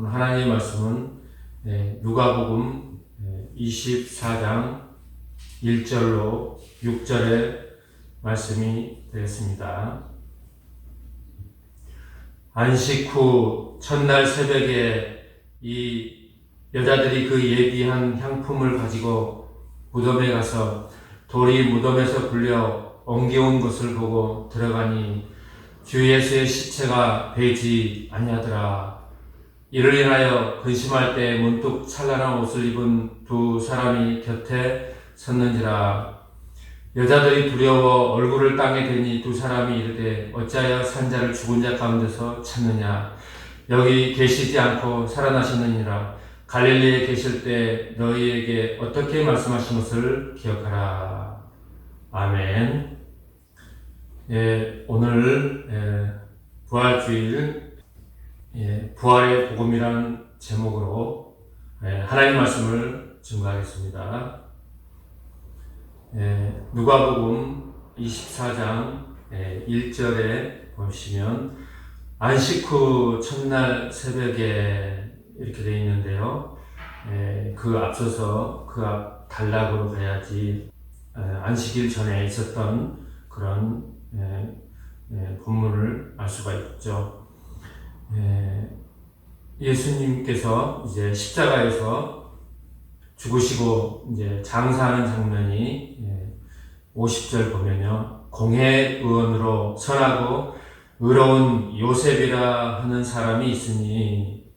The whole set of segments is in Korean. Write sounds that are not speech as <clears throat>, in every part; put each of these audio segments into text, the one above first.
오늘 하나님의 말씀은 예, 누가복음 24장 1절로 6절의 말씀이 되겠습니다. 안식 후 첫날 새벽에 이 여자들이 그 예비한 향품을 가지고 무덤에 가서 돌이 무덤에서 굴려 옮겨온 것을 보고 들어가니 주 예수의 시체가 베지 아니하더라. 이를 인하여 근심할 때 문득 찬란한 옷을 입은 두 사람이 곁에 섰는지라. 여자들이 두려워 얼굴을 땅에 대니 두 사람이 이르되 어찌하여 산자를 죽은 자 가운데서 찾느냐. 여기 계시지 않고 살아나셨느니라. 갈릴리에 계실 때 너희에게 어떻게 말씀하신 것을 기억하라. 아멘. 예, 오늘 예, 부활주일 예, 부활의 복음이라는 제목으로 예, 하나님 말씀을 증거하겠습니다. 예, 누가복음 24장 예, 1절에 보시면 안식 후 첫날 새벽에 이렇게 되어 있는데요. 예, 그 앞서서 그 앞 단락으로 가야지 예, 안식일 전에 있었던 그런 예, 예, 본문을 알 수가 있죠. 예, 예수님께서 이제 십자가에서 죽으시고 이제 장사하는 장면이 예, 50절 보면요. 공회 의원으로 선하고 의로운 요셉이라 하는 사람이 있으니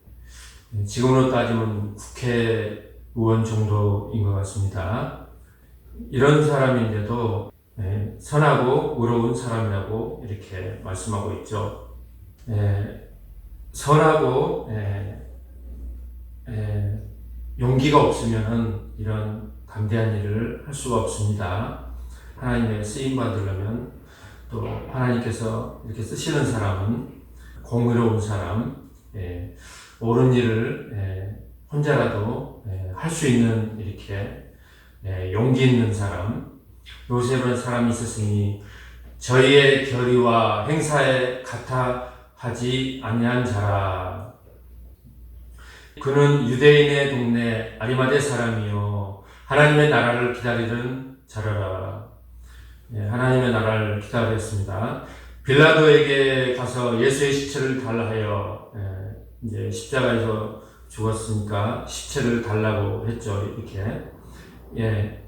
예, 지금으로 따지면 국회의원 정도인 것 같습니다. 이런 사람인데도 예, 선하고 의로운 사람이라고 이렇게 말씀하고 있죠. 예, 선하고 예, 예, 용기가 없으면은 이런 담대한 일을 할 수가 없습니다. 하나님의 쓰임 받으려면 또 하나님께서 이렇게 쓰시는 사람은 공의로운 사람, 예, 옳은 일을 예, 혼자라도 예, 할수 있는 이렇게 예, 용기 있는 사람, 요셉은 사람이 있었으니 저희의 결의와 행사에 같아 하지 아니한 자라. 그는 유대인의 동네 아리마대 사람이요 하나님의 나라를 기다리는 자라라. 예, 하나님의 나라를 기다렸습니다. 빌라도에게 가서 예수의 시체를 달라하여 예, 이제 십자가에서 죽었으니까 시체를 달라고 했죠. 이렇게 예,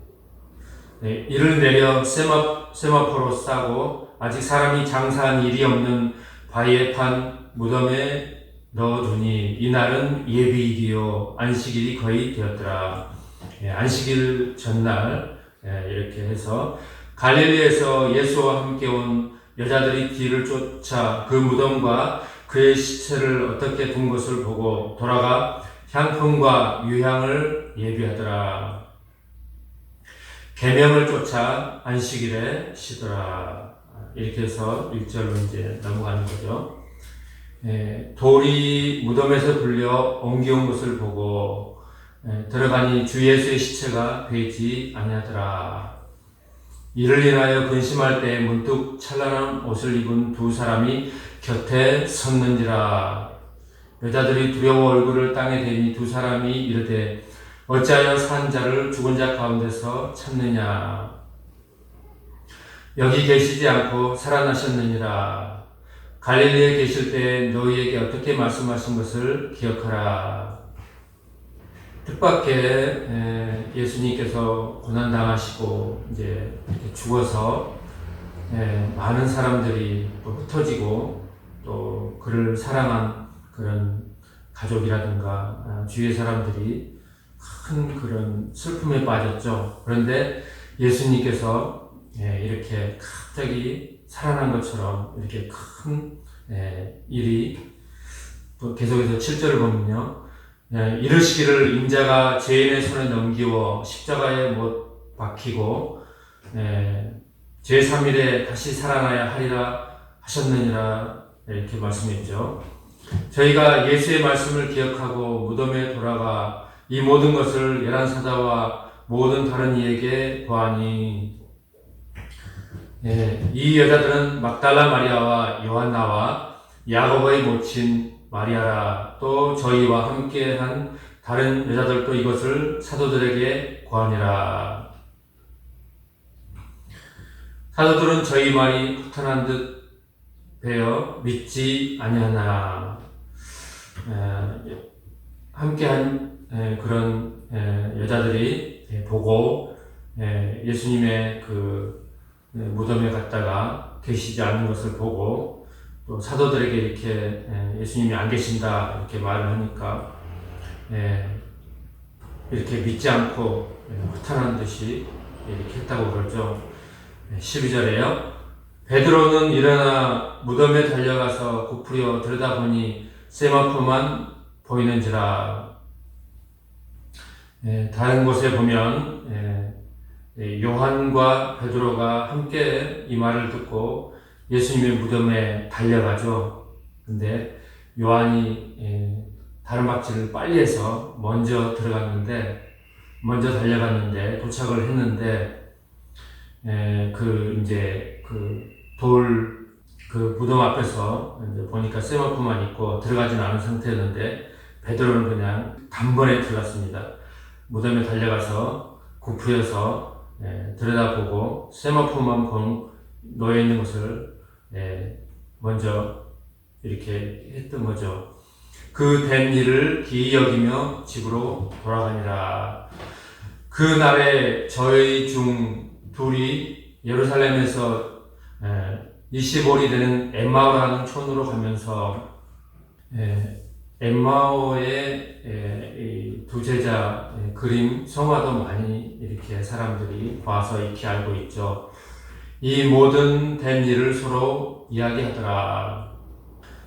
네, 이를 내려 세마, 세마포로 싸고 아직 사람이 장사한 일이 없는 바위에 판 무덤에 넣어두니 이날은 예비일이요 안식일이 거의 되었더라. 예, 안식일 전날 예, 이렇게 해서 갈릴리에서 예수와 함께 온 여자들이 뒤를 쫓아 그 무덤과 그의 시체를 어떻게 둔 것을 보고 돌아가 향품과 유향을 예비하더라. 계명을 쫓아 안식일에 쉬더라. 이렇게 해서 1절로 이제 넘어가는 거죠. 예, 돌이 무덤에서 불려 옮겨온 것을 보고 예, 들어가니 주 예수의 시체가 베지 아니하더라. 이를 인하여 근심할 때 문득 찬란한 옷을 입은 두 사람이 곁에 섰는지라. 여자들이 두려워 얼굴을 땅에 대니 두 사람이 이르되 어찌하여 산 자를 죽은 자 가운데서 찾느냐? 여기 계시지 않고 살아나셨느니라. 갈릴리에 계실 때 너희에게 어떻게 말씀하신 것을 기억하라. 뜻밖의 예수님께서 고난당하시고 이제 죽어서 많은 사람들이 또 흩어지고 또 그를 사랑한 그런 가족이라든가 아, 주위의 사람들이 큰 그런 슬픔에 빠졌죠. 그런데 예수님께서 이렇게 갑자기 살아난 것처럼 이렇게 큰 일이 또 계속해서 7절을 보면요. 이르시기를 인자가 죄인의 손에 넘기워 십자가에 못 박히고 제3일에 다시 살아나야 하리라 하셨느니라 이렇게 말씀했죠. 저희가 예수의 말씀을 기억하고 무덤에 돌아가 이 모든 것을 열한 사자와 모든 다른 이에게 보아니 예, 이 여자들은 막달라 마리아와 요한나와 야고보의 모친 마리아라 또 저희와 함께한 다른 여자들도 이것을 사도들에게 고하니라. 사도들은 저희 말이 허탄한 듯 되어 믿지 아니하나 에, 함께한 에, 그런 에, 여자들이 에, 보고 에, 예수님의 그 에, 무덤에 갔다가 계시지 않는 것을 보고 또 사도들에게 이렇게 에, 예수님이 안 계신다 이렇게 말을 하니까 에, 이렇게 믿지 않고 에, 허탄한 듯이 이렇게 했다고 그러죠. 12절에요. 베드로는 일어나 무덤에 달려가서 고프려 들여다보니 세마포만 보이는지라. 예, 다른 곳에 보면 예, 예, 요한과 베드로가 함께 이 말을 듣고 예수님의 무덤에 달려가죠. 근데 요한이 예, 다른 박질을 빨리 해서 먼저 들어갔는데 먼저 달려갔는데 도착을 했는데 에, 그 이제 그돌그 무덤 앞에서 보니까 세마포만 있고 들어가진 않은 상태였는데 베드로는 그냥 단번에 들어갔습니다. 무덤에 달려가서 구부여서 에, 들여다보고 세마포만 본 놓여 있는 것을 에, 먼저 이렇게 했던 거죠. 그 된 일을 기이 여기며 집으로 돌아가니라. 그 날에 저희 중 둘이 예루살렘에서 25리 되는 엠마오라는 촌으로 가면서 에, 엠마오의 에, 이두 제자 에, 그림 성화도 많이 이렇게 사람들이 봐서 익히 알고 있죠. 이 모든 된 일을 서로 이야기하더라.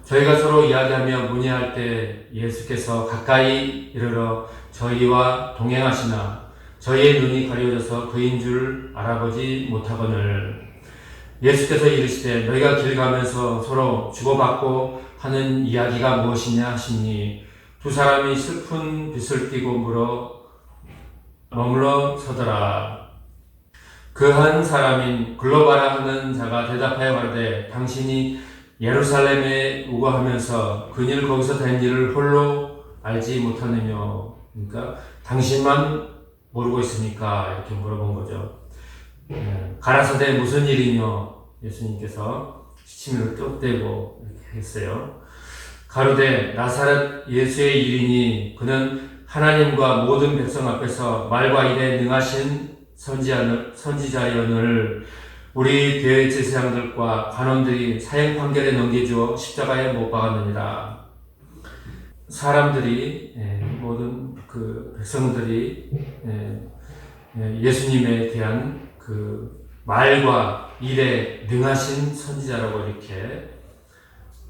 저희가 서로 이야기하며 문의할 때 예수께서 가까이 이르러 저희와 동행하시나 저희의 눈이 가려져서 그인 줄 알아보지 못하거늘 예수께서 이르시되 너희가 길 가면서 서로 주고받고 하는 이야기가 무엇이냐 하시니 두 사람이 슬픈 빛을 띠고 물어 머물러 서더라 그 한 사람인 글로바라 하는 자가 대답하여 말하되 당신이 예루살렘에 우거하면서 그일 거기서 된 일을 홀로 알지 못하느뇨 그러니까 당신만 모르고 있으니까 이렇게 물어본 거죠. 예, 가라사대 무슨 일이뇨? 예수님께서 시치미를 뚝대고 이렇게 했어요. 가로되 나사렛 예수의 일이니 그는 하나님과 모든 백성 앞에서 말과 일에 능하신 선지자연을 우리 대제사장들과 관원들이 사형 판결에 넘겨주어 십자가에 못 박았느니라. 사람들이 예, 모든 그 백성들이 예, 예, 예수님에 대한 그 말과 일에 능하신 선지자라고 이렇게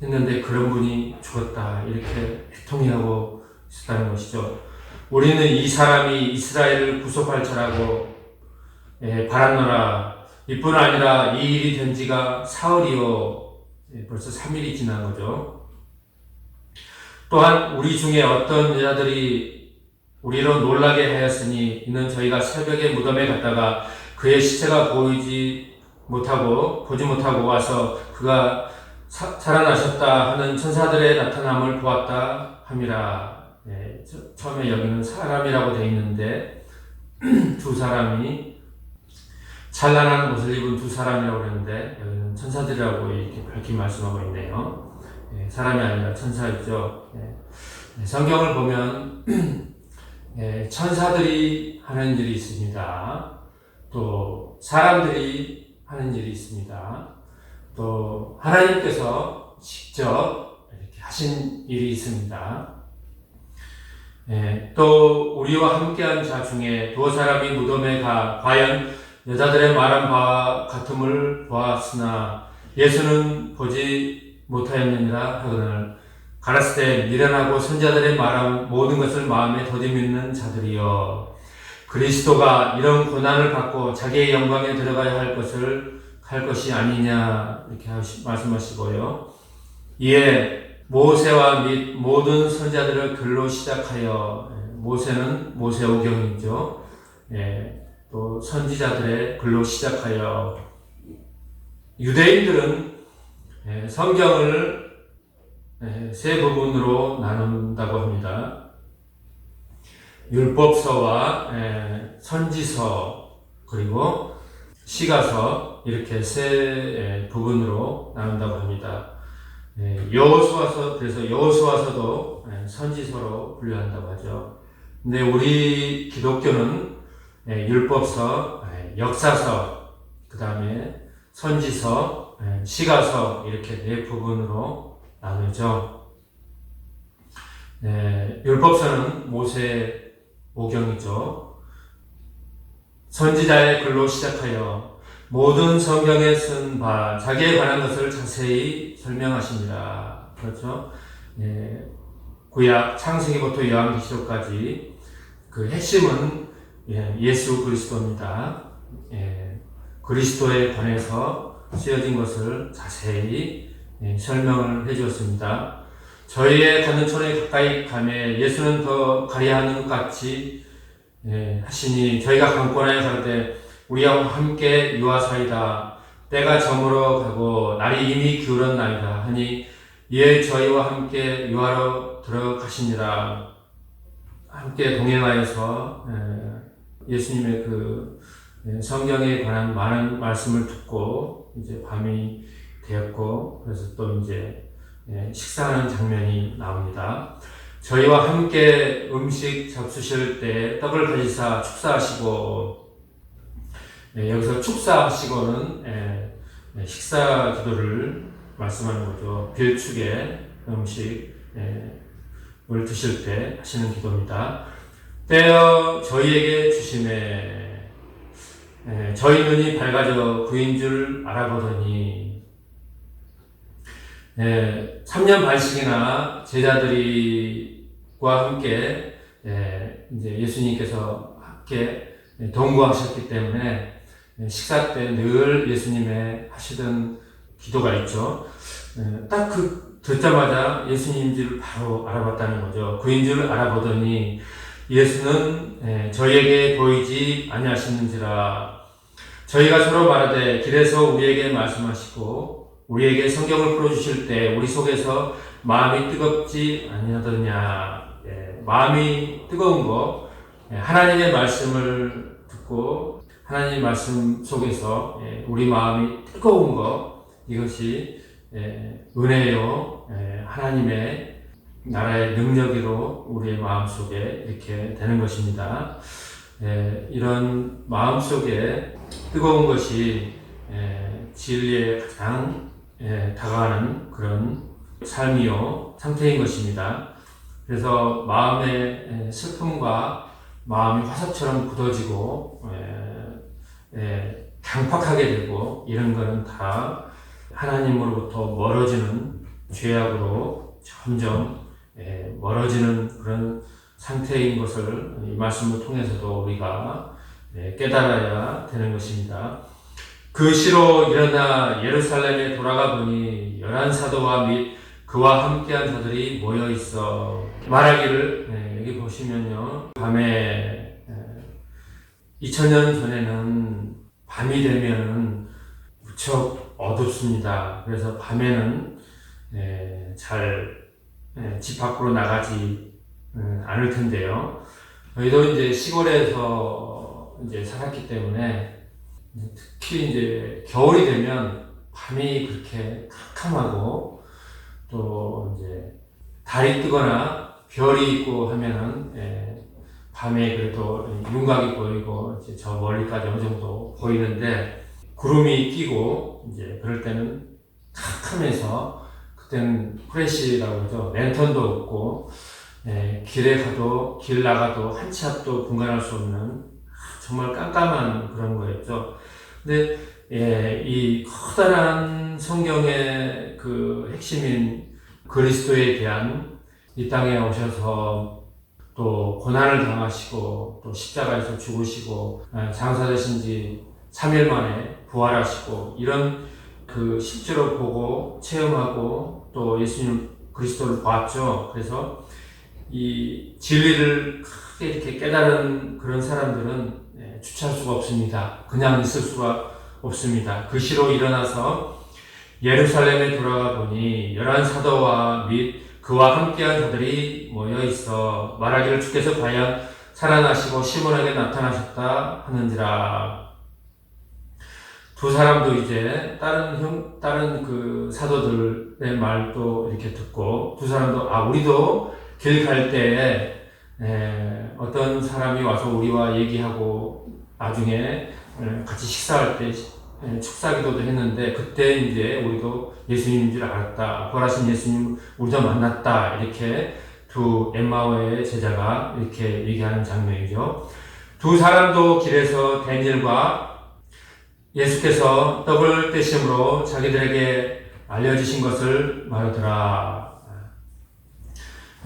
했는데 그런 분이 죽었다 이렇게 해통하고 있었다는 것이죠. 우리는 이 사람이 이스라엘을 구속할 자라고 예, 바랐노라. 이뿐 아니라 이 일이 된 지가 사흘이요. 예, 벌써 3일이 지난 거죠. 또한 우리 중에 어떤 여자들이 우리로 놀라게 하였으니 이는 저희가 새벽에 무덤에 갔다가 그의 시체가 보이지 못하고 보지 못하고 와서 그가 사, 살아나셨다 하는 천사들의 나타남을 보았다 함이라. 네, 저, 처음에 여기는 사람이라고 되어 있는데 <clears throat> 두 사람이 찬란한 옷을 입은 두 사람이라고 그랬는데 여기는 천사들이라고 이렇게 밝히 말씀하고 있네요. 네, 사람이 아니라 천사이죠. 네, 네, 성경을 보면 <clears throat> 네, 천사들이 하는 일이 있습니다. 또 사람들이 하는 일이 있습니다. 또 하나님께서 직접 이렇게 하신 일이 있습니다. 예, 또 우리와 함께한 자 중에 두 사람이 무덤에 가 과연 여자들의 말한 바와 같음을 보았으나 예수는 보지 못하였느니라 하거늘 가라스 때 미련하고 선자들의 말한 모든 것을 마음에 더듬는 자들이여 그리스도가 이런 고난을 받고 자기의 영광에 들어가야 할 것을 할 것이 아니냐 이렇게 하시, 말씀하시고요. 이에 모세와 및 모든 선자들을 글로 시작하여 예, 모세는 모세오경이죠. 예, 또 선지자들의 글로 시작하여 유대인들은 예, 성경을 예, 세 부분으로 나눈다고 합니다. 율법서와 예, 선지서 그리고 시가서 이렇게 세 예, 부분으로 나눈다고 합니다. 예, 여호수아서 그래서 여호수아서도 예, 선지서로 분류한다고 하죠. 근데 우리 기독교는 예, 율법서, 예, 역사서, 그 다음에 선지서, 예, 시가서 이렇게 네 부분으로 나누죠. 예, 율법서는 모세 오경이죠. 선지자의 글로 시작하여 모든 성경에 쓴 바 자기에 관한 것을 자세히 설명하십니다. 그렇죠? 예, 구약 창세기부터 요한계시록까지 그 핵심은 예, 예수 그리스도입니다. 예, 그리스도에 관해서 쓰여진 것을 자세히 예, 설명을 해주었습니다. 저희의 천에 가까이 가매 예수는 더 가리하는 것 같이 예, 하시니 저희가 강권하여 가되 우리와 함께 유하사이다. 때가 저물어 가고 날이 이미 기울었나이다 하니 이에 저희와 함께 유하러 들어가시니라. 함께 동행하여서 예, 예수님의 그 예, 성경에 관한 많은 말씀을 듣고 이제 밤이 되었고 그래서 또 이제 예, 식사하는 장면이 나옵니다. 저희와 함께 음식 잡수실 때 떡을 가지사 축사하시고 예, 여기서 축사하시고는 예, 예, 식사 기도를 말씀하는 거죠. 빌축에 음식 예, 을 드실 때 하시는 기도입니다. 떼어 저희에게 주심에 예, 저희 눈이 밝아져 그인 줄 알아보더니 예, 3년 반씩이나 제자들이과 함께 예, 이제 예수님께서 함께 동거하셨기 때문에 예, 식사 때 늘 예수님의 하시던 기도가 있죠. 예, 딱그 듣자마자 예수님인 줄 바로 알아봤다는 거죠. 그인 줄 알아보더니 예수는 예, 저희에게 보이지 아니하시는지라 저희가 서로 말하되 길에서 우리에게 말씀하시고 우리에게 성경을 풀어주실 때 우리 속에서 마음이 뜨겁지 아니하더냐 예, 마음이 뜨거운 거 예, 하나님의 말씀을 듣고 하나님 말씀 속에서 예, 우리 마음이 뜨거운 거 이것이 예, 은혜요 예, 하나님의 나라의 능력으로 우리의 마음 속에 이렇게 되는 것입니다. 예, 이런 마음 속에 뜨거운 것이 예, 진리에 가장 예, 다가가는 그런 삶이요 상태인 것입니다. 그래서 마음의 예, 슬픔과 마음이 화석처럼 굳어지고 예, 예, 강팍하게 되고 이런 거는 다 하나님으로부터 멀어지는 죄악으로 점점 예, 멀어지는 그런 상태인 것을 이 말씀을 통해서도 우리가 예, 깨달아야 되는 것입니다. 그 시로 일어나 예루살렘에 돌아가 보니 열한 사도와 및 그와 함께한 자들이 모여 있어 말하기를 예, 여기 보시면요 밤에 예, 2000년 전에는 밤이 되면은 무척 어둡습니다. 그래서 밤에는 예, 잘집 밖으로 나가지 음, 않을 텐데요. 저희도 이제 시골에서 이제 살았기 때문에 특히 이제 겨울이 되면 밤이 그렇게 캄캄하고 또 이제 달이 뜨거나 별이 있고 하면은 예, 밤에 그래도 윤곽이 보이고 이제 저 멀리까지 어느 정도 보이는데 구름이 끼고 이제 그럴 때는 캄캄해서 그때는 프레시라고 그러죠 랜턴도 없고 예, 길에 가도 길 나가도 한 치 앞도 분간할 수 없는 정말 깜깜한 그런 거였죠. 근데 예, 이 커다란 성경의 그 핵심인 그리스도에 대한 이 땅에 오셔서 또 고난을 당하시고 또 십자가에서 죽으시고 예, 장사되신 지 3일 만에 부활하시고 이런 그 실제로 보고 체험하고 또 예수님 그리스도를 봤죠. 그래서 이 진리를 크게 이렇게 깨달은 그런 사람들은 주체할 수가 없습니다. 그냥 있을 수가 없습니다. 그 시로 일어나서 예루살렘에 돌아가 보니 열한 사도와 및 그와 함께한 자들이 모여 있어 말하기를 주께서 과연 살아나시고 시몬에게 나타나셨다 하는지라 두 사람도 이제 다른 형 다른 그 사도들의 말도 이렇게 듣고 두 사람도 아 우리도 길 갈 때에 에, 어떤 사람이 와서 우리와 얘기하고 나중에 에, 같이 식사할 때 에, 축사기도도 했는데 그때 이제 우리도 예수님인 줄 알았다. 부활하신 예수님 우리도 만났다. 이렇게 두 엠마오의 제자가 이렇게 얘기하는 장면이죠. 두 사람도 길에서 다니엘과 예수께서 떡을 떼심으로 자기들에게 알려주신 것을 말하더라.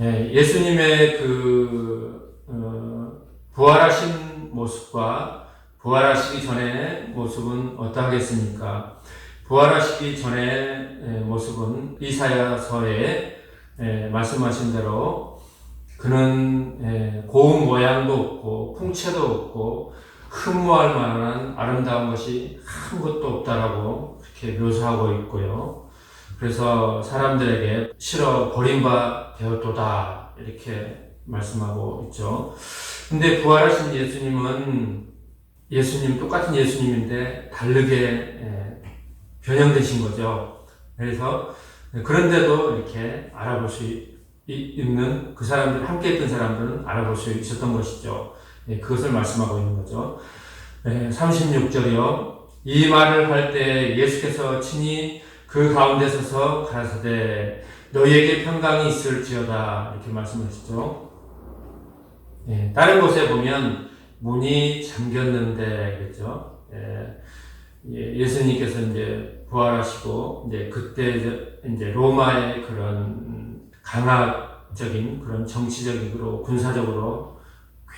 예, 예수님의 그 어, 부활하신 모습과 부활하시기 전의 모습은 어떠하겠습니까? 부활하시기 전의 예, 모습은 이사야서에 예, 말씀하신 대로 그는 예, 고운 모양도 없고 풍채도 없고 흠모할 만한 아름다운 것이 아무것도 없다라고 그렇게 묘사하고 있고요. 그래서 사람들에게 싫어 버림바 되었도다 이렇게 말씀하고 있죠. 근데 부활하신 예수님은 예수님 똑같은 예수님인데 다르게 예, 변형되신 거죠. 그래서 그런데도 이렇게 알아볼 수 있- 있는 그 사람들 함께 했던 사람들은 알아볼 수 있었던 것이죠. 예, 그것을 말씀하고 있는 거죠. 36절이요. 이 말을 할 때 예수께서 친히 그 가운데 서서 가라사대 너희에게 평강이 있을지어다 이렇게 말씀하시죠. 예, 다른 곳에 보면 문이 잠겼는데 그랬죠. 예, 예, 예수님께서 이제 부활하시고 이제 그때 이제 로마의 그런 강압적인 그런 정치적으로 군사적으로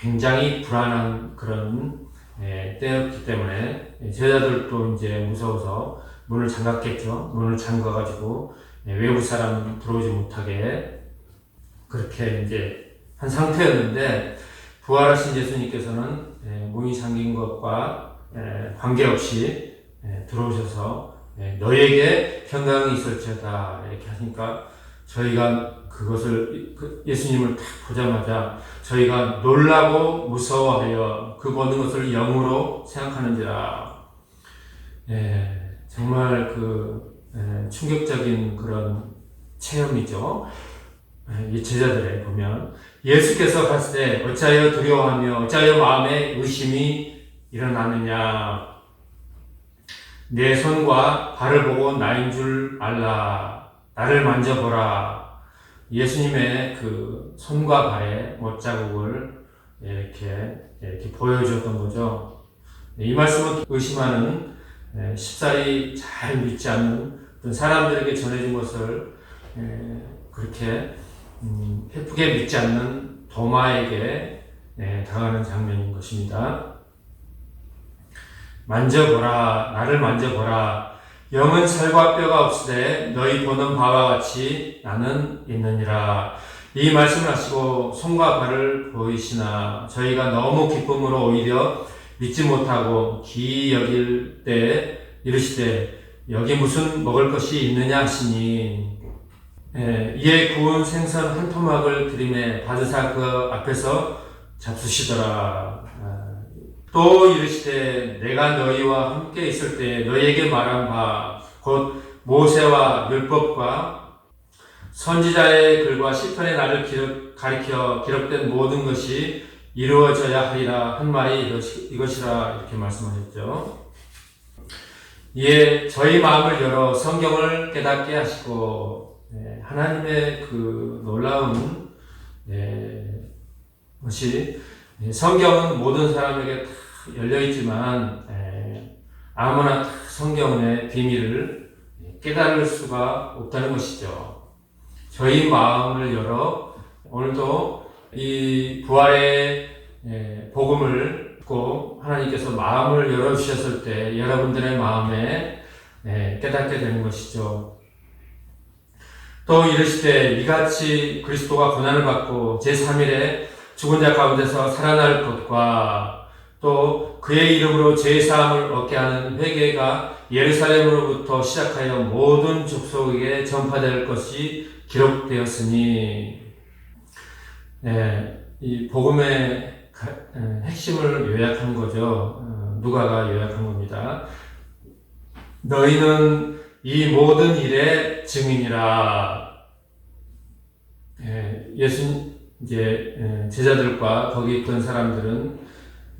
굉장히 불안한 그런 예, 때였기 때문에 제자들도 이제 무서워서 문을 잠갔겠죠. 문을 잠가가지고 예, 외부 사람 들어오지 못하게 그렇게 이제 한 상태였는데 부활하신 예수님께서는 예, 문이 잠긴 것과 예, 관계없이 예, 들어오셔서 예, 너에게 평강이 있을지어다. 이렇게 하니까 저희가 그것을 그 예수님을 딱 보자마자 저희가 놀라고 무서워하여 그 모든 것을 영으로 생각하는지라. 예, 정말 그 예, 충격적인 그런 체험이죠. 예, 이 제자들에 보면 예수께서 갔을 때 어찌하여 두려워하며 어찌하여 마음에 의심이 일어나느냐 내 손과 발을 보고 나인 줄 알라 나를 만져보라 예수님의 그 손과 발의 못자국을 이렇게 이렇게 보여주었던 거죠. 이 말씀은 의심하는 예, 쉽사리 잘 믿지 않는 사람들에게 전해진 것을 예, 그렇게 음, 예쁘게 믿지 않는 도마에게 예, 당하는 장면인 것입니다. 만져보라, 나를 만져보라. 영은 살과 뼈가 없으되 너희 보는 바와 같이 나는 있느니라. 이 말씀을 하시고 손과 발을 보이시나 저희가 너무 기쁨으로 오히려 믿지 못하고 기 여길 때 이르시되 여기 무슨 먹을 것이 있느냐 하시니 예, 이에 구운 생선 한 토막을 들이매 받으사 그 앞에서 잡수시더라. 아, 또 이르시되 내가 너희와 함께 있을 때 너희에게 말한 바 곧 모세와 율법과 선지자의 글과 시편의 날을 기록, 가리켜 기록된 모든 것이 이루어져야 하리라 한 말이 이것이, 이것이라 이렇게 말씀하셨죠. 이에 저희 마음을 열어 성경을 깨닫게 하시고 네, 하나님의 그 놀라운 네, 것이 네, 성경은 모든 사람에게 다 열려 있지만 에, 아무나 다 성경의 비밀을 깨달을 수가 없다는 것이죠. 저희 마음을 열어 오늘도 이 부활의 에, 복음을 듣고 하나님께서 마음을 열어 주셨을 때 여러분들의 마음에 에, 깨닫게 되는 것이죠. 또 이르시되 이같이 그리스도가 고난을 받고 제3일에 죽은 자 가운데서 살아날 것과 또 그의 이름으로 죄 사함을 얻게 하는 회개가 예루살렘으로부터 시작하여 모든 족속에게 전파될 것이 기록되었으니 예, 이 복음의 가- 에, 핵심을 요약한 거죠. 어, 누가가 요약한 겁니다. 너희는 이 모든 일의 증인이라. 예, 예수 이제 에, 제자들과 거기 있던 사람들은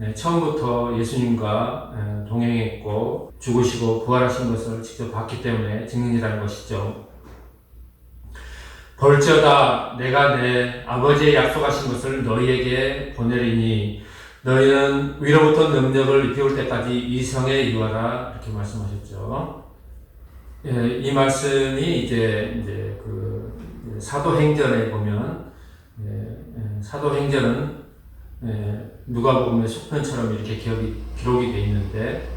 에, 처음부터 예수님과 에, 동행했고 죽으시고 부활하신 것을 직접 봤기 때문에 증인이라는 것이죠. 벌저다 내가 내 아버지의 약속하신 것을 너희에게 보내리니 너희는 위로부터 능력을 입혀올 때까지 이 성에 이와라 이렇게 말씀하셨죠. 예, 이 말씀이 이제 이제 그 사도행전에 보면 예, 예, 사도행전은 예, 누가복음의 속편처럼 이렇게 기억이, 기록이 돼 있는데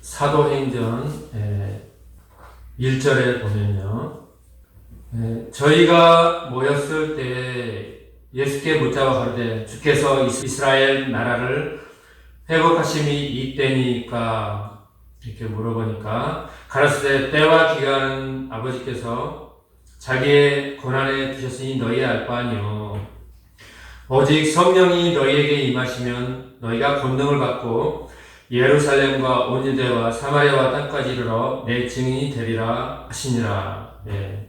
사도행전 예, 1절에 보면요. 예, 저희가 모였을 때 예수께 묻자와 가로되 주께서 이스- 이스라엘 나라를 회복하심이 이때니까 이렇게 물어보니까 가라사대 때와 기간 아버지께서 자기의 고난에 두셨으니 너희 알바 아니요 오직 성령이 너희에게 임하시면 너희가 권능을 받고 예루살렘과 온 유대와 사마리아와 땅까지 이르러 내 증인이 되리라 하시니라. 예.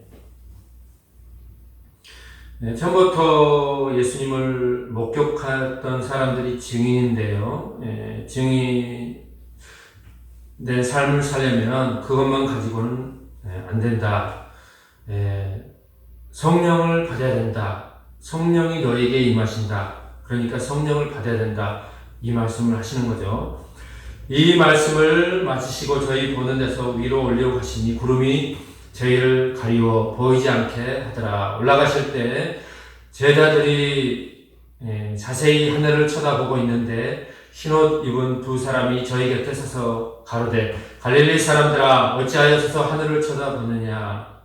네, 처음부터 예수님을 목격했던 사람들이 증인인데요. 예, 증인 내 삶을 살려면 그것만 가지고는 예, 안 된다. 예, 성령을 받아야 된다. 성령이 너에게 임하신다. 그러니까 성령을 받아야 된다. 이 말씀을 하시는 거죠. 이 말씀을 마치시고 저희 보는 데서 위로 올려 가시니 구름이 저희를 가리워 보이지 않게 하더라. 올라가실 때 제자들이 예, 자세히 하늘을 쳐다보고 있는데 흰옷 입은 두 사람이 저희 곁에 서서 가로되 갈릴리 사람들아 어찌하여 서서 하늘을 쳐다보느냐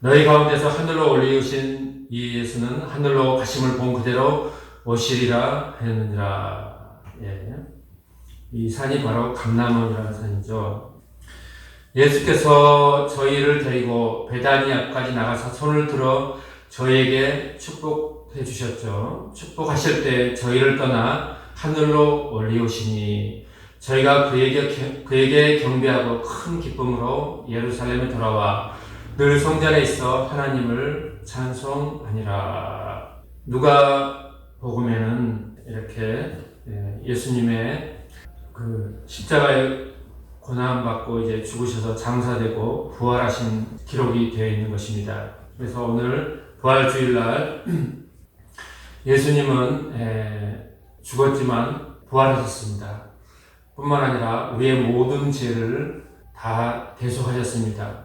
너희 가운데서 하늘로 올리우신 이 예수는 하늘로 가심을 본 그대로 오시리라 하였느니라 예. 이 산이 바로 감남원이라는 산이죠 예수께서 저희를 데리고 베다니아까지 나가서 손을 들어 저희에게 축복해 주셨죠. 축복하실 때 저희를 떠나 하늘로 올리오시니 저희가 그에게, 그에게 경배하고 큰 기쁨으로 예루살렘에 돌아와 늘 성전에 있어 하나님을 찬송하니라. 누가 복음에는 이렇게 예, 예수님의 그 십자가에 고난받고 이제 죽으셔서 장사되고 부활하신 기록이 되어 있는 것입니다. 그래서 오늘 부활주일날 <clears throat> 예수님은 에, 죽었지만 부활하셨습니다. 뿐만 아니라 우리의 모든 죄를 다 대속하셨습니다.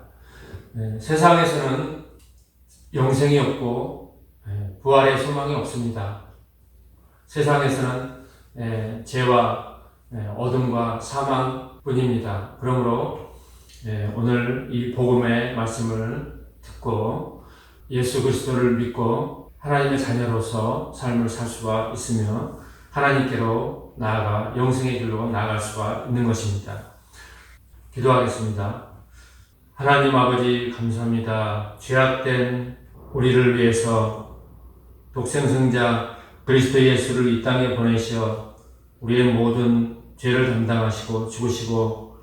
에, 세상에서는 영생이 없고 에, 부활의 소망이 없습니다. 세상에서는 에, 죄와 에, 어둠과 사망 뿐입니다. 그러므로 예, 오늘 이 복음의 말씀을 듣고 예수 그리스도를 믿고 하나님의 자녀로서 삶을 살 수가 있으며 하나님께로 나아가 영생의 길로 나아갈 수가 있는 것입니다. 기도하겠습니다. 하나님 아버지 감사합니다. 죄악된 우리를 위해서 독생성자 그리스도 예수를 이 땅에 보내시어 우리의 모든 죄를 담당하시고 죽으시고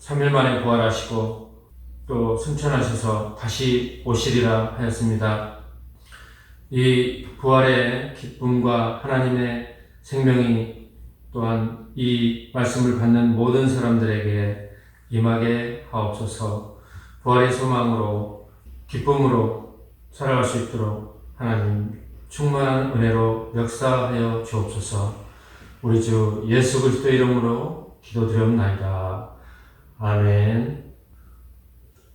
3일 만에 부활하시고 또 승천하셔서 다시 오시리라 하였습니다. 이 부활의 기쁨과 하나님의 생명이 또한 이 말씀을 받는 모든 사람들에게 임하게 하옵소서 부활의 소망으로 기쁨으로 살아갈 수 있도록 하나님 충만한 은혜로 역사하여 주옵소서 우리 주 예수 그리스도 이름으로 기도드렸나이다. 아멘.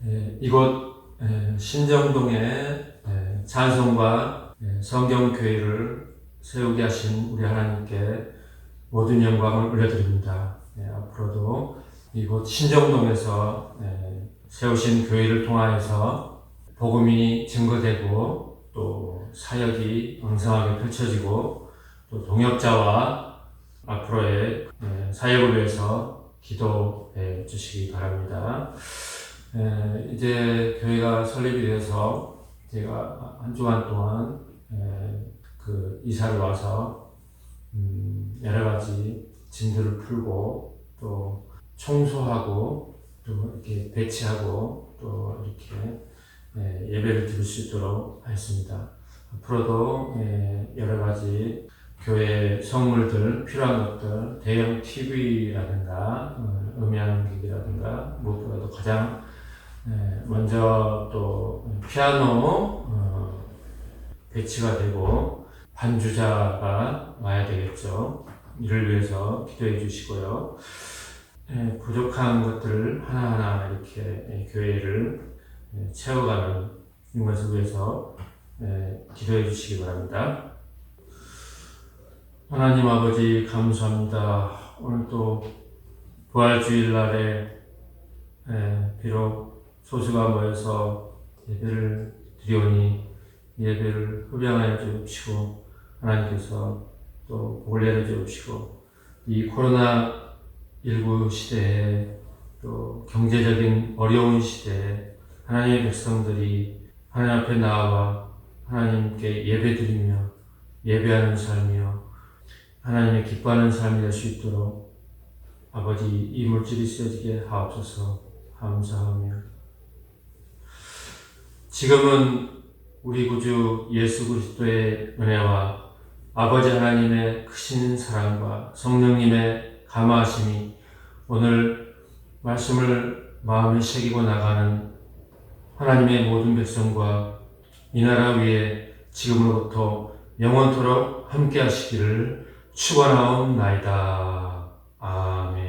예, 이곳 예, 신정동에 예, 찬송과 예, 성경교회를 세우게 하신 우리 하나님께 모든 영광을 올려드립니다. 예, 앞으로도 이곳 신정동에서 예, 세우신 교회를 통하여서 복음이 증거되고 또 사역이 왕성하게 펼쳐지고 또 동역자와 앞으로의 예, 사역을 위해서 기도해 주시기 바랍니다. 예, 이제 교회가 설립이 돼서 제가 한 주간 동안 예, 그 이사를 와서 음, 여러 가지 짐들을 풀고 또 청소하고 또 이렇게 배치하고 또 이렇게 예, 예배를 드릴 수 있도록 하였습니다. 앞으로도 예, 여러 가지 교회 선물들 필요한 것들 대형 TV라든가 어, 음향기기라든가 무엇보다도 가장 예, 먼저 또 피아노 어, 배치가 되고 반주자가 와야 되겠죠. 이를 위해서 기도해 주시고요. 예, 부족한 것들을 하나하나 이렇게 예, 교회를 예, 채워가는 위해서 예, 기도해 주시기 바랍니다. 하나님 아버지 감사합니다. 오늘 또 부활주일 날에 예, 비록 소수가 모여서 예배를 드리오니 예배를 흡양하여 주옵시고 하나님께서 또 복을 내려 주옵시고 이 코로나 19 시대에 또 경제적인 어려운 시대에 하나님의 백성들이 하나님 앞에 나와 하나님께 예배드리며 예배하는 삶이요 하나님의 기뻐하는 삶이 될 수 있도록 아버지 이 물질이 쓰여지게 하옵소서. 감사하며. 지금은 우리 구주 예수 그리스도의 은혜와 아버지 하나님의 크신 사랑과 성령님의 감화하심이 오늘 말씀을 마음에 새기고 나가는 하나님의 모든 백성과 이 나라 위에 지금으로부터 영원토록 함께 하시기를 축원하옵나이다. 아멘.